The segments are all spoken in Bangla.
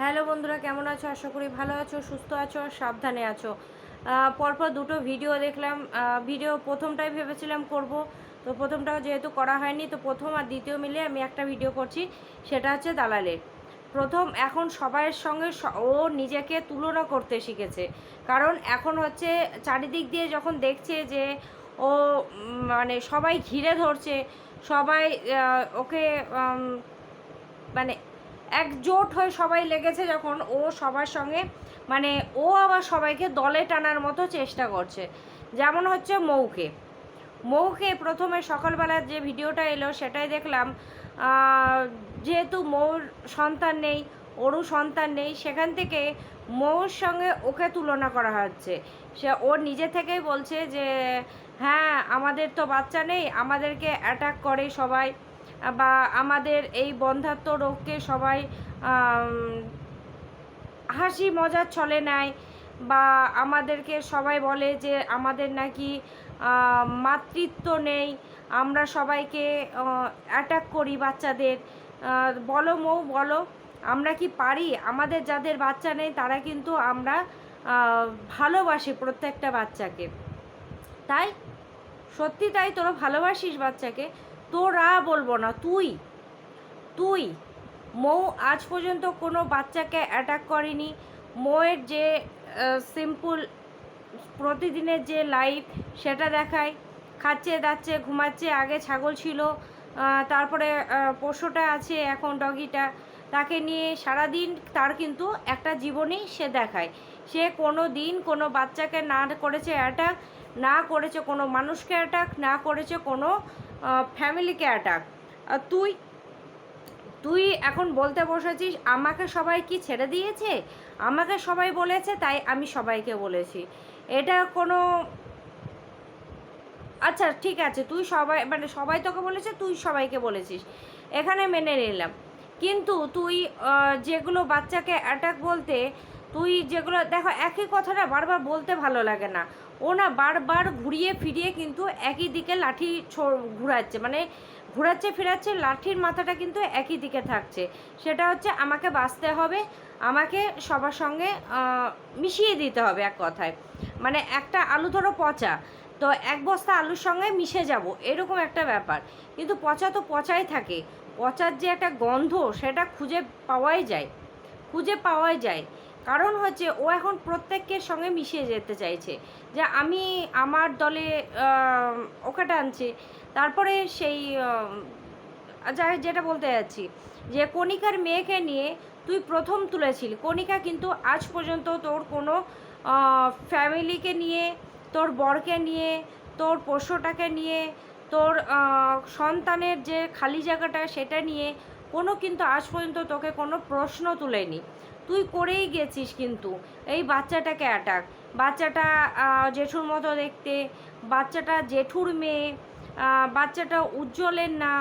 হ্যালো বন্ধুরা, কেমন আছো? আশা করি ভালো আছো, সুস্থ আছো, আর সাবধানে আছো। পরপর দুটো ভিডিও দেখলাম। ভিডিও প্রথমটাই ভেবেছিলাম করব, তো প্রথমটা যেহেতু করা হয়নি, তো প্রথম আর দ্বিতীয় মিলে আমি একটা ভিডিও করছি, সেটা হচ্ছে দালালের। প্রথম এখন সবাইয়ের সঙ্গে ও নিজেকে তুলনা করতে শিখেছে। কারণ এখন হচ্ছে চারিদিক দিয়ে যখন দেখছে যে ও মানে সবাই ঘিরে ধরছে, সবাই ওকে মানে একজোট হয়ে সবাই লেগেছে যখন ও সবার সঙ্গে মানে ও আবার সবাইকে দলে টানার মতো চেষ্টা করছে। যেমন হচ্ছে মৌকে। মৌকে প্রথমে সকালবেলার যে ভিডিওটা এলো, সেটাই দেখলাম যেহেতু মৌর সন্তান নেই ওরও সন্তান নেই, সেখান থেকে মৌর সঙ্গে ওকে তুলনা করা হচ্ছে। সে ওর নিজে থেকেই বলছে যে হ্যাঁ আমাদের তো বাচ্চা নেই, আমাদেরকে অ্যাটাক করে সবাই। বা আমাদের এই বন্ধাত্ম রোগকে সবাই হাসি মজার ছলে নেয় বা আমাদেরকে সবাই বলে যে আমাদের নাকি মাতৃত্ব নেই, আমরা সবাইকে অ্যাটাক করি বাচ্চাদের। বলো মৌ, বলো, আমরা কি পারি? আমাদের যাদের বাচ্চা নেই, তারা কিন্তু আমরা ভালোবাসি প্রত্যেকটা বাচ্চাকে। তাই? সত্যি তাই তোরা ভালোবাসিস বাচ্চাকে? তোরা বলব না, তুই। তুই, মৌ আজ পর্যন্ত কোনো বাচ্চাকে অ্যাটাক করেনি। মৌয়ের যে সিম্পল প্রতিদিনের যে লাইফ সেটা দেখায়। খাচ্ছে, দাচ্ছে, ঘুমাচ্ছে, আগে ছাগল ছিল তারপরে পশুটা আছে, এখন ডগিটা। তাকে নিয়ে সারাদিন তার কিন্তু একটা জীবনই সে দেখায়। সে কোনো দিন কোনো বাচ্চাকে না করেছে অ্যাটাক না করেছে কোনো মানুষকে অ্যাটাক না করেছে কোনো ফ্যামিলিকে অ্যাটাক তুই তুই এখন বলতে বসেছিস, আমাকে সবাই কি ছেড়ে দিয়েছে? আমাকে সবাই বলেছে, তাই আমি সবাইকে বলেছি। এটা কোনো আচ্ছা ঠিক আছে, তুই সবাই মানে সবাই তোকে বলেছে, তুই সবাইকে বলেছিস। এখানে মেনে নিলাম। কিন্তু তুই যেগুলো বাচ্চাকে অ্যাটাক বলতে, তুই যেগুলো, দেখো, একই কথাটা বারবার বলতে ভালো লাগে না। ও না বারবার ঘুরিয়ে ফিরিয়ে কিন্তু একই দিকে লাঠি ঘুরাচ্ছে। মানে ঘোরাচ্ছে, ফেরাচ্ছে, লাঠির মাথাটা কিন্তু একই দিকে থাকছে। সেটা হচ্ছে আমাকে বাঁচতে হবে, আমাকে সবার সঙ্গে মিশিয়ে দিতে হবে এক কথায়। মানে একটা আলু ধরো পচা, তো এক বস্তা আলুর সঙ্গে মিশে যাব, এরকম একটা ব্যাপার। কিন্তু পচা তো পচাই থাকে। পচার যে একটা গন্ধ, সেটা খুঁজে পাওয়াই যায়। খুঁজে পাওয়াই যায়। কারণ হচ্ছে ও এখন প্রত্যেকের সঙ্গে মিশিয়ে যেতে চাইছে। যে আমি আমার দলে ওকে টানছে তারপরে সেই আহ, যা যেটা বলতে যাচ্ছি যে কণিকার মেয়েকে নিয়ে তুই প্রথম তুলেছিলি। কণিকা কিন্তু আজ পর্যন্ত তোর কোনো ফ্যামিলিকে নিয়ে তোর বরকে নিয়ে তোর পোষ্যটাকে নিয়ে তোর সন্তানের যে খালি জায়গাটা সেটা নিয়ে কোনো কিন্তু আজ পর্যন্ত তোকে কোনো প্রশ্ন তুলেনি। তুই করেই গেছিস কিন্তু এই বাচ্চাটাকে অ্যাটাক বাচ্চাটা জেঠুর মতো দেখতে, বাচ্চাটা জেঠুর মেয়ে বাচ্চাটা উজ্জ্বলের না,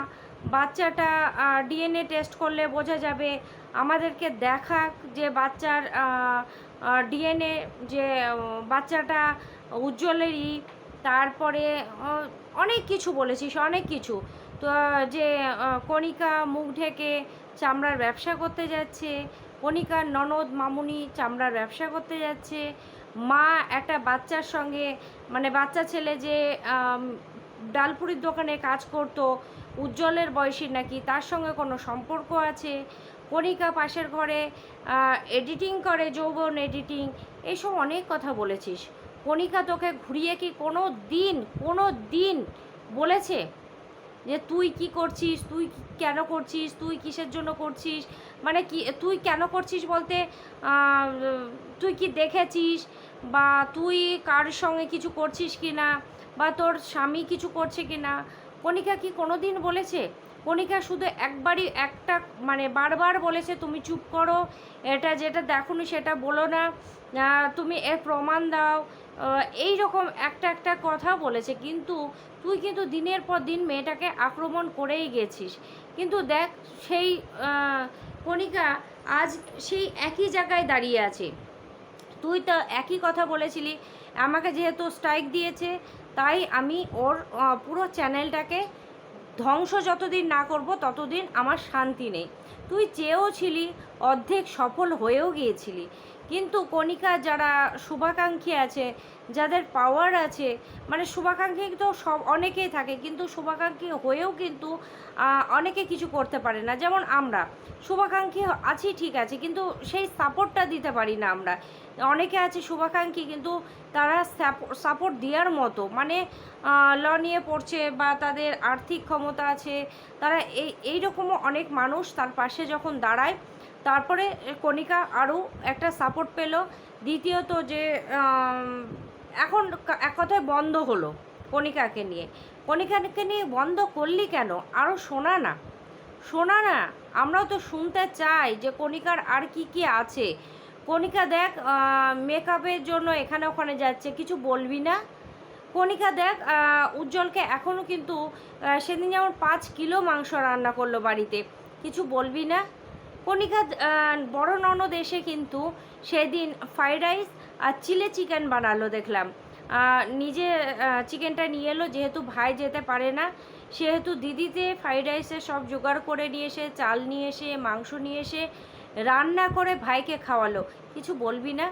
বাচ্চাটা ডিএনএ টেস্ট করলে বোঝা যাবে আমাদেরকে দেখাক যে বাচ্চার ডিএনএ যে বাচ্চাটা উজ্জ্বলেরই। তারপরে অনেক কিছু বলেছিস, অনেক কিছু। তো যে কণিকা মুখ ঢেকে চামড়ার ব্যবসা করতে যাচ্ছে, কণিকার ননদ মামুনি চামড়ার ব্যবসা করতে যাচ্ছে, মা একটা বাচ্চার সঙ্গে মানে বাচ্চা ছেলে যে ডালপুরির দোকানে কাজ করতো, উজ্জ্বলের বয়সী নাকি তার সঙ্গে কোনো সম্পর্ক আছে? কণিকা পাশের ঘরে এডিটিং করে, যৌবন এডিটিং এইসব অনেক কথা বলেছিস। কণিকা তোকে ঘুরিয়ে কি কোনো দিন কোনো দিন বলেছে? যে তুই কি করছিস? তুই কেন করছিস? তুই কিসের জন্য করছিস? মানে কি, তুই কেন করছিস বলতে তুই কি দেখেছিস? বা তুই কার সঙ্গে কিছু করছিস কি না বা তোর স্বামী কিছু করছে কি না কণিকা কি কোনো দিন বলেছে? কণিকা শুধু একবারই একটা মানে বারবার বলেছে, তুমি চুপ করো, এটা যেটা দেখোনি সেটা বলো না তুমি এর প্রমাণ দাও। এই রকম একটা একটা কথা বলেছে। কিন্তু তুই কিন্তু দিনের পর দিন মেয়েটাকে আক্রমণ করেই গেছিস। কিন্তু দেখ, সেই কণিকা আজ সেই একই জায়গায় দাঁড়িয়ে আছে। তুই তো একই কথা বলেছিলি, আমাকে যেহেতু স্ট্রাইক দিয়েছে, তাই আমি ওর পুরো চ্যানেলটাকে ধ্বংস যতদিন না করব, ততদিন আমার শান্তি নেই। তুই চেয়েও ছিলি, অর্ধেক সফল হয়েও গিয়েছিলি। কিন্তু কণিকা যারা শুভাকাঙ্ক্ষী আছে, যাদের পাওয়ার আছে মানে শুভাকাঙ্ক্ষী তো সব, অনেকেই থাকে, কিন্তু শুভাকাঙ্ক্ষী হয়েও কিন্তু অনেকে কিছু করতে পারে না। যেমন আমরা, শুভাকাঙ্ক্ষী আছি, ঠিক আছে, কিন্তু সেই সাপোর্টটা দিতে পারি না আমরা। অনেকে আছে শুভাকাঙ্ক্ষী, কিন্তু তারা সাপোর্ট দেওয়ার মতো মানে ল নিয়ে পড়ছে বা তাদের আর্থিক ক্ষমতা আছে, তারা এই, এইরকমও অনেক মানুষ তার পাশে যখন দাঁড়ায় তারপরে কণিকা আরও একটা সাপোর্ট পেল। দ্বিতীয়ত যে এখন এক কথায় বন্ধ হলো কণিকাকে নিয়ে। কণিকাকে নিয়ে বন্ধ করলি কেন? আরও শোনা না। শোনা না, আমরাও তো শুনতে চাই যে কণিকার আর কি কি আছে। কণিকা দেখ মেকআপের জন্য এখানে ওখানে যাচ্ছে, কিছু বলবি না? কণিকা দেখ উজ্জ্বলকে এখনও কিন্তু সেদিন যেমন পাঁচ কিলো মাংস রান্না করল বাড়িতে, কিছু বলবি না? কণিকা বড় ননদ এসে কিন্তু সেদিন ফ্রাইড রাইস আর চিলি চিকেন বানালো দেখলাম। নিজে চিকেনটা নিয়ে এলো, যেহেতু ভাই যেতে পারে না, সেহেতু দিদিতে ফ্রাইড রাইসের সব জোগাড় করে নিয়ে এসে, চাল নিয়ে এসে, মাংস নিয়ে এসে, রান্না করে ভাইকে খাওয়ালো। কিছু বলবি না?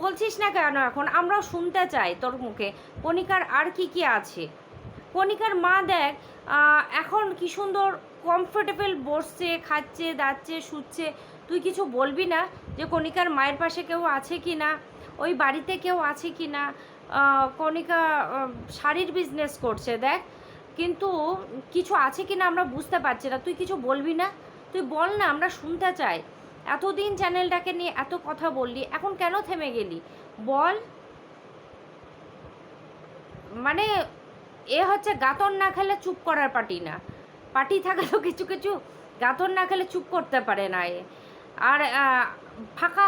বলছিস না কেন এখন? আমরাও শুনতে চাই তোর মুখে। কণিকার আর কি কি আছে? কণিকার মা দেখ এখন কি সুন্দর কমফোর্টেবল বসছে, খাচ্ছে, দাচ্ছে, শুচ্ছে। তুই কিছু বলবি না যে কণিকার মায়ের পাশে কেউ আছে কি না? ওই বাড়িতে কেউ আছে কি না? কণিকা শাড়ির বিজনেস করছে, দেখ। কিন্তু কিছু আছে কি না আমরা বুঝতে পারছি না। তুই কিছু বলবি না? তুই বল না, আমরা শুনতে চাই। এতদিন চ্যানেলটাকে নিয়ে এত কথা বললি, এখন কেন থেমে গেলি? বল। মানে এ হচ্ছে গাতন না খেলে চুপ করার পার্টি না। পার্টি থাকলেও কিছু কিছু গাতন না খেলে চুপ করতে পারে না এ। আর ফাঁকা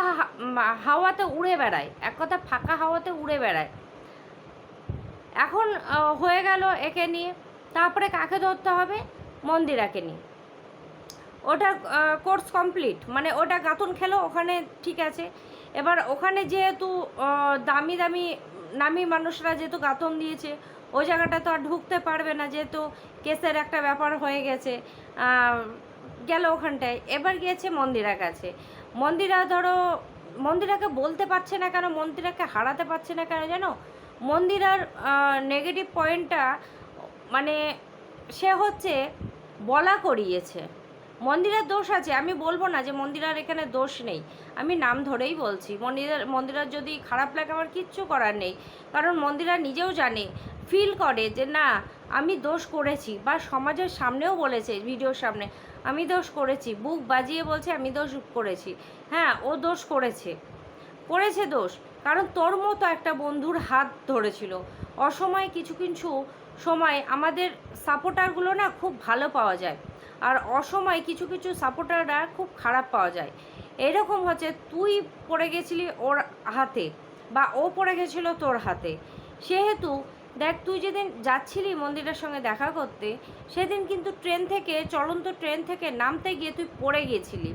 হাওয়াতে উড়ে বেড়ায়। এক কথা, ফাঁকা হাওয়াতে উড়ে বেড়ায়। এখন হয়ে গেল একে নিয়ে। তারপরে কাকে ধরতে হবে? মন্দিরাকে নিয়ে। ওটা কোর্স কমপ্লিট। মানে ওটা গাঁথন খেলো, ওখানে ঠিক আছে। এবার ওখানে যেহেতু দামি দামি, নামি মানুষরা যেহেতু গাঁথন দিয়েছে ওই জায়গাটা তো আর ঢুকতে পারবে না যেহেতু কেসের একটা ব্যাপার হয়ে গেছে। গেল ওখানটায়। এবার গিয়েছে মন্দিরার কাছে। মন্দিরা ধরো, মন্দিরাকে বলতে পারছে না কেন, মন্দিরাকে হারাতে পারছে না কেন জানো? মন্দিরার নেগেটিভ পয়েন্টটা মানে সে হচ্ছে বলা করিয়েছে। মন্দিরের দোষ আছে, আমি বলব না যে মন্দিরার এখানে দোষ নেই। আমি নাম ধরেই বলছি, মন্দিরের, মন্দিরার যদি খারাপ লাগে আমার কিচ্ছু করার নেই। কারণ মন্দিরা নিজেও জানে ফিল করে যে না, আমি দোষ করেছি বা সমাজের সামনেও বলেছে ভিডিওর সামনে, আমি দোষ করেছি, বুক বাজিয়ে বলছে আমি দোষ করেছি। হ্যাঁ ও দোষ করেছে করেছে দোষ, কারণ তোর মতো একটা বন্ধুর হাত ধরেছিল। অসময়ে কিছু কিছু সময় আমাদের সাপোর্টারগুলো না খুব ভালো পাওয়া যায়। আর অসময়ে কিছু কিছু সাপোর্টাররা খুব খারাপ পাওয়া যায়। এরকম হচ্ছে তুই পড়ে গেছিলি ওর হাতে বা ও পড়ে গেছিল তোর হাতে। সেহেতু দেখ তুই যেদিন যাচ্ছিলি মন্দিরের সঙ্গে দেখা করতে, সেদিন কিন্তু ট্রেন থেকে, চলন্ত ট্রেন থেকে নামতে গিয়ে তুই পড়ে গিয়েছিলি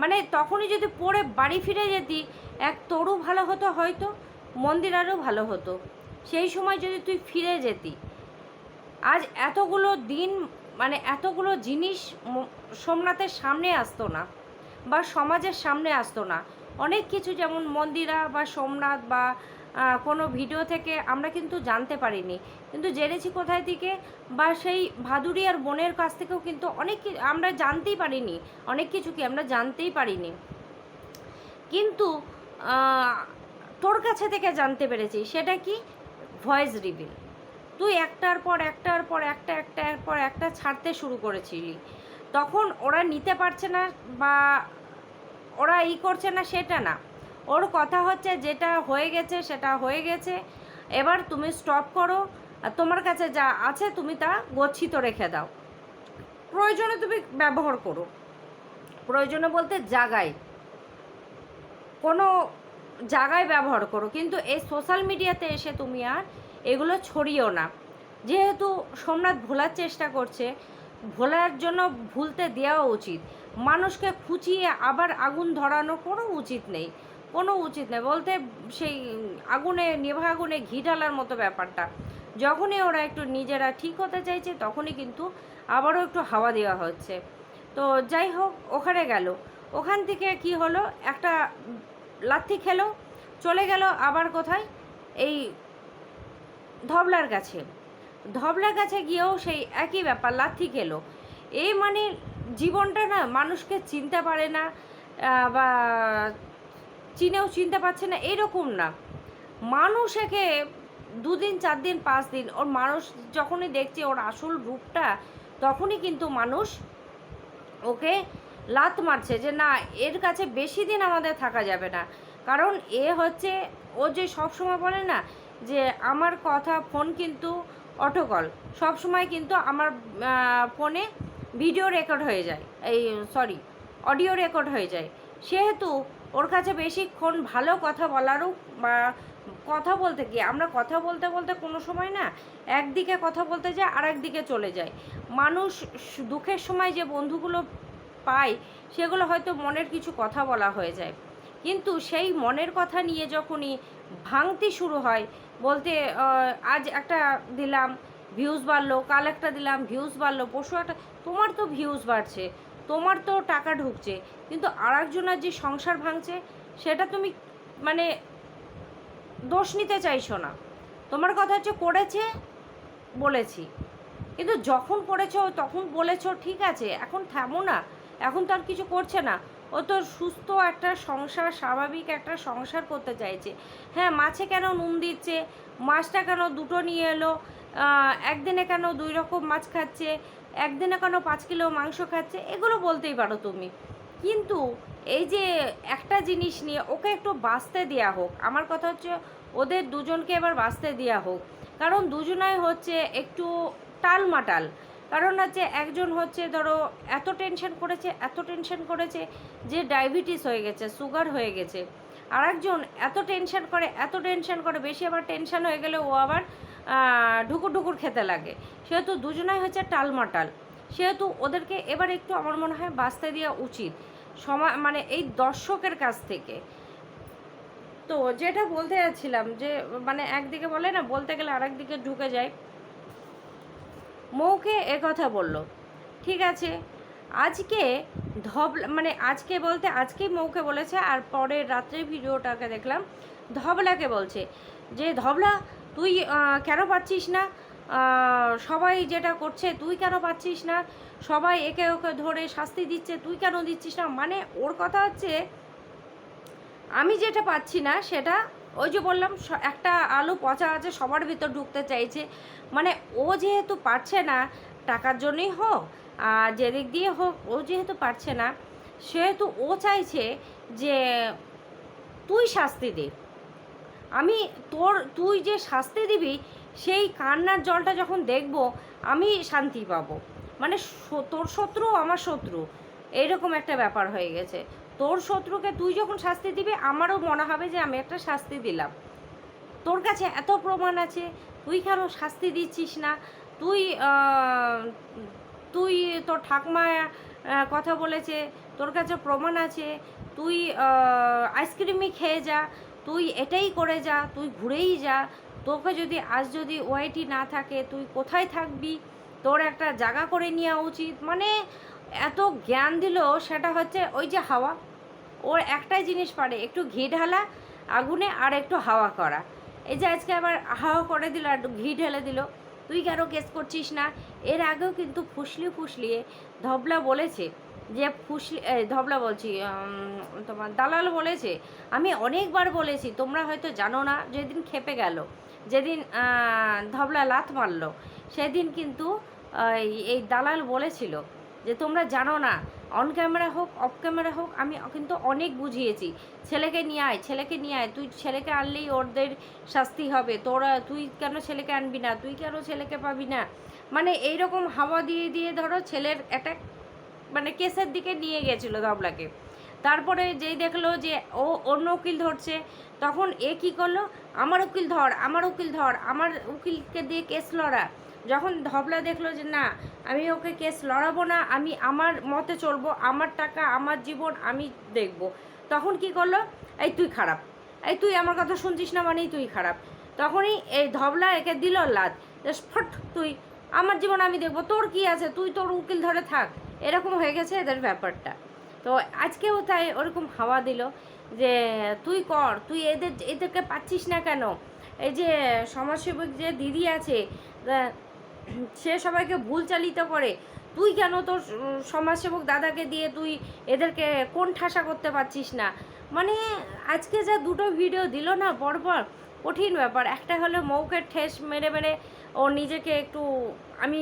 মানে তখনই যদি পড়ে বাড়ি ফিরে যেতি, এক তোরও ভালো হতো হয়তো, মন্দির আরও ভালো হতো। সেই সময় যদি তুই ফিরে যেতি। আজ এতগুলো দিন মানে এতগুলো জিনিস সোমনাথের সামনে আসতো না বা সমাজের সামনে আসতো না। অনেক কিছু যেমন মন্দিরা বা সোমনাথ বা কোনো ভিডিও থেকে আমরা কিন্তু জানতে পারিনি। কিন্তু জেনেছি কোথায় থেকে? বা সেই ভাদুড়ি আর বোনের কাছ থেকেও কিন্তু অনেক আমরা জানতেই পারিনি। অনেক কিছু কি আমরা জানতেই পারিনি। কিন্তু তোর কাছে থেকে জানতে পেরেছি, সেটা কি? Voice reveal. তুই একটার পর একটার পর একটা একটার পর একটা ছাড়তে শুরু করেছিলি। তখন ওরা নিতে পারছে না বা ওরা ই করছে না, সেটা না। ওর কথা হচ্ছে যেটা হয়ে গেছে, সেটা হয়ে গেছে। এবার তুমি স্টপ করো। তোমার কাছে যা আছে তুমি তা গচ্ছিত রেখে দাও। প্রয়োজনে তুমি ব্যবহার করো। প্রয়োজনে বলতে জাগায় কোনো জায়গায় ব্যবহার করো। কিন্তু এই সোশ্যাল মিডিয়াতে এসে তুমি আর এগুলো ছড়িও না। যেহেতু সোমনাথ ভোলার চেষ্টা করছে, ভোলার জন্য ভুলতে দেওয়া উচিত। মানুষকে খুঁচিয়ে আবার আগুন ধরানো কোনো উচিত নেই। কোনো উচিত নেই। বলতে সেই আগুনে নেভা আগুনে ঘি ঢালার মতো ব্যাপারটা। যখনই ওরা একটু নিজেরা ঠিক হতে চাইছে, তখনই কিন্তু আবারও একটু হাওয়া দেওয়া হচ্ছে। তো যাই হোক, ওখানে গেল। ওখান থেকে কি হলো? একটা লাথি খেলো, চলে গেল আবার কোথায়? এই ধবলার কাছে। ধবলার কাছে গিয়েও সেই একই ব্যাপার লাথি খেলো। এই মানে জীবনটা না মানুষকে চিনতে পারে না বা চিনেও চিনতে পারছে না, এরকম না। মানুষ একে দুদিন চার দিন পাঁচ দিন ওর মানুষ যখনই দেখছে ওর আসল রূপটা, তখনই কিন্তু মানুষ ওকে লাত মারছে যে না, এর কাছে বেশি দিন আমাদের থাকা যাবে না। কারণ এ হচ্ছে, ও যে সব সময় বলে না যে আমার কথা ফোন কিন্তু অটোকল সব সময় কিন্তু আমার ফোনে ভিডিও রেকর্ড হয়ে যায়। এই সরি অডিও রেকর্ড হয়ে যায়। সেহেতু ওর কাছে বেশিক্ষণ ভালো কথা বলারও বা কথা বলতে গিয়ে, আমরা কথা বলতে বলতে কোনো সময় না একদিকে কথা বলতে যাই আর একদিকে চলে যায়। মানুষ দুঃখের সময় যে বন্ধুগুলো পায়, সেগুলো হয়তো মনের কিছু কথা বলা হয়ে যায়। কিন্তু সেই মনের কথা নিয়ে যখনই ভাঙতি শুরু হয় বলতে আজ একটা দিলাম ভিউজ বাড়লো, কাল একটা দিলাম ভিউজ বাড়লো, পরশু একটা, তোমার তো ভিউজ বাড়ছে, তোমার তো টাকা ঢুকছে, কিন্তু আর একজনের যে সংসার ভাঙছে, সেটা তুমি মানে দোষ নিতে চাইছো না। তোমার কথা হচ্ছে করেছে, বলেছি। কিন্তু যখন করেছ, তখন বলেছ, ঠিক আছে, এখন থামো না, এখন তো আর কিছু করছে না। ও তো সুস্থ একটা সংসার, স্বাভাবিক একটা সংসার করতে চাইছে। হ্যাঁ মাছে কেন নুন দিচ্ছে? মাছটা কেন দুটো নিয়ে এলো? একদিনে কেন দুই রকম মাছ খাচ্ছে? একদিনে কেন পাঁচ কিলো মাংস খাচ্ছে? এগুলো বলতেই পারো তুমি। কিন্তু এই যে একটা জিনিস নিয়ে ওকে একটু বাঁচতে দেওয়া হোক, আমার কথা হচ্ছে ওদের দুজনকে এবার বাঁচতে দেওয়া হোক। কারণ দুজনাই হচ্ছে একটু টালমাটাল। কারণ হচ্ছে একজন হচ্ছে ধরো এত টেনশন করেছে, এত টেনশন করেছে যে ডায়াবেটিস হয়ে গেছে সুগার হয়ে গেছে। আর একজন এত টেনশন করে, এত টেনশন করে, বেশি আবার টেনশন হয়ে গেলে ও আবার ঢুকুর ঢুকুর খেতে লাগে। সেহেতু দুজনাই হচ্ছে টালমাটাল। সেহেতু ওদেরকে এবার একটু আমার মনে হয় বাঁচতে দেওয়া উচিত। সময় মানে এই দর্শকের কাছ থেকে। তো যেটা বলতে যাচ্ছিলাম যে মানে একদিকে বলে না, বলতে গেলে আরেক দিকে ঢুকে যায়। মৌকে কথা বলল, ঠিক আছে, আজকে ধবলা মানে আজকে বলতে আজকেই মৌকে বলেছে আর পরের রাত্রে ভিডিওটাকে দেখলাম, ধবলাকে বলছে যে, ধবলা, তুই কেন পাচ্ছিস না? সবাই যেটা করছে, তুই কেন পাচ্ছিস না? সবাই একে ওকে ধরে শাস্তি দিচ্ছে, তুই কেন দিচ্ছিস না? মানে ওর কথা হচ্ছে, আমি যেটা পাচ্ছি না, সেটা ওই যে বললাম একটা আলু পচা আছে, সবার ভিতর ঢুকতে চাইছে। মানে ও যেহেতু পারছে না, টাকার জন্যই হোক, আর যেদিক দিয়ে হোক, ও যেহেতু পারছে না, সেহেতু ও চাইছে যে তুই শাস্তি দে। আমি তোর, তুই যে শাস্তি দিবি, সেই কান্নার জলটা যখন দেখব, আমি শান্তি পাবো। মানে তোর শত্রু, আমার শত্রু। এইরকম একটা ব্যাপার হয়ে গেছে। তোর শত্রুকে তুই যখন শাস্তি দিবি, আমারও মনে হবে যে আমি একটা শাস্তি দিলাম। তোর কাছে এত প্রমাণ আছে, তুই কেন শাস্তি দিচ্ছিস না? তুই তুই তোর ঠাকমা কথা বলেছে, তোর কাছে প্রমাণ আছে, তুই আইসক্রিমই খেয়ে যা, তুই এটাই করে যা, তুই ঘুরেই যা। তোকে যদি, আজ যদি ওয়াইটি না থাকে, তুই কোথায় থাকবি? তোর একটা জায়গা করে নেওয়া উচিত। মানে এত জ্ঞান দিল, সেটা হচ্ছে ওই যে হাওয়া। ওর একটাই জিনিস পারে, একটু ঘি ঢালা, আগুনে আর একটু হাওয়া করা। এই যে আজকে আবার হাওয়া করে দিল আর ঘি ঢেলে দিল। তুই কেন কেস করছিস না? এর আগেও কিন্তু ফুসলি ফুসলিয়ে ধবলা বলেছে যে ফুসলি ধবলা বলছি তোমার দালাল বলেছে, আমি অনেকবার বলেছি, তোমরা হয়তো জানো না, যেদিন খেপে গেল, যেদিন ধবলা লাত মারলো, সেদিন কিন্তু এই দালাল বলেছিল যে তোমরা জানো না অন ক্যামেরা হোক অফ ক্যামেরা হোক, আমি কিন্তু অনেক বুঝিয়েছি। ছেলেকে নিয়ে আয়, ছেলেকে নিয়ে আয়, তুই ছেলেকে আনলেই ওদের শাস্তি হবে। তোরা, তুই কেন ছেলেকে আনবি না? তুই কেন ছেলেকে পাবি না? মানে এইরকম হাওয়া দিয়ে দিয়ে ধরো ছেলের একটা মানে কেসের দিকে নিয়ে গেছিল ধবলাকে। তারপরে যেই দেখল যে ও অন্য উকিল ধরছে, তখন এ কী করল? আমার উকিল ধর, আমার উকিল ধর, আমার উকিলকে দিয়ে কেস লড়া। যখন ধবলা দেখল যে না, আমি ওকে কেস লড়াবো না, আমি আমার মতে চলবো, আমার টাকা, আমার জীবন, আমি দেখব। তখন কি করল? এই তুই খারাপ। এই তুই আমার কথা শুনছিস না মানেই তুই খারাপ। তখনই এই ধবলা একে দিল লাদ ফট তুই, আমার জীবন আমি দেখব, তোর কি আছে? তুই তোর উকিল ধরে থাক। এরকম হয়ে গেছে এদের ব্যাপারটা। তো আজকেও তাই ওরকম হাওয়া দিল যে, তুই কর, তুই এদের, এদেরকে পাচ্ছিস না কেন? এই যে সমাজসেবক যে দিদি আছে সে সবাইকে ভুল চালিত করে। তুই কেন তোর সমাজসেবক দাদাকে দিয়ে তুই এদেরকে কোন ঠাসা করতে পারছিস না? মানে আজকে যা দুটো ভিডিও দিল না পরপর কঠিন ব্যাপার। একটা হলো মৌকে ঠেস মেরে মেরে ও নিজেকে একটু, আমি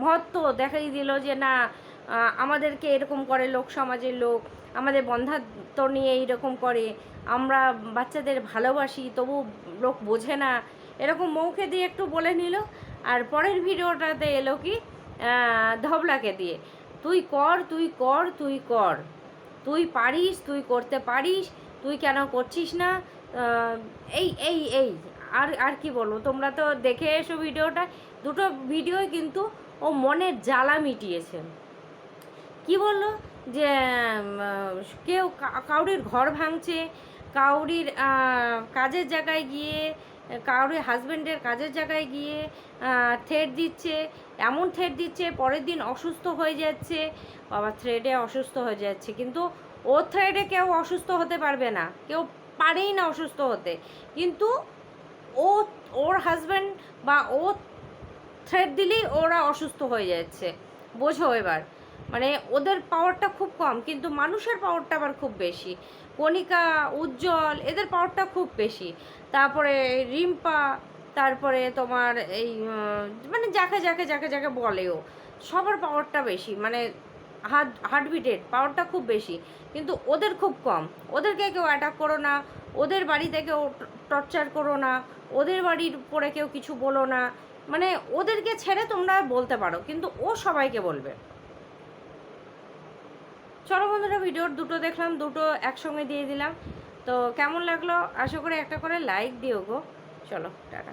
মহত্ব দেখাই দিল যে না আমাদেরকে এরকম করে লোক সমাজের লোক, আমাদের বন্ধাত্ম নিয়ে এইরকম করে, আমরা বাচ্চাদের ভালোবাসি, তবু লোক বোঝে না। এরকম মৌকে দিয়ে একটু বলে নিল। আর পরের ভিডিওটাতে এলো কি ধবলাকে দিয়ে। তুই কর তুই কর তুই কর। তুই পারিস, তুই করতে পারিস, তুই কেন করছিস না? এই এই এই। আর আর কি বলব, তোমরা তো দেখে এসো ভিডিওটা। দুটো ভিডিওই কিন্তু ও মনের জ্বালা মিটিয়েছে। কি বলল? যে কেউ কাউরির ঘর ভাঙছে, কাউরির কাজের জায়গায় গিয়ে কাউরির হাজব্যান্ডের কাজের জায়গায় গিয়ে থ্রেড দিচ্ছে, এমন থ্রেড দিচ্ছে, পরের দিন অসুস্থ হয়ে যাচ্ছে, বাবা থ্রেডে অসুস্থ হয়ে যাচ্ছে, কিন্তু ও থ্রেডে কেউ অসুস্থ হতে পারবে না, কেউ পারেই না অসুস্থ হতে, কিন্তু ও, ওর হাজব্যান্ড বা ও থ্রেড দিলেই ওরা অসুস্থ হয়ে যাচ্ছে, বোঝো এবার মানে ওদের পাওয়ারটা খুব কম, কিন্তু মানুষের পাওয়ারটা আবার খুব বেশি, কণিকা, উজ্জ্বল, এদের পাওয়ারটা খুব বেশি তারপরে রিম্পা, তারপরে তোমার এই মানে যাকে যাকে যাকে যাকে বলেও, সবার পাওয়ারটা বেশি মানে হার্ট হার্টবিটের পাওয়ারটা খুব বেশি। কিন্তু ওদের খুব কম। ওদেরকে কেউ অ্যাটাক করো না, ওদের বাড়িতে কেউ টর্চার করো না, ওদের বাড়ির উপরে কেউ কিছু বলো না। মানে ওদেরকে ছেড়ে তোমরা বলতে পারো, কিন্তু ও সবাইকে বলবে। চলো বন্ধুরা ভিডিওর দুটো দেখলাম, দুটো একসঙ্গে দিয়ে দিলাম। তো কেমন লাগল? আশা করি একটা করে লাইক দিও গো। চলো টাটা।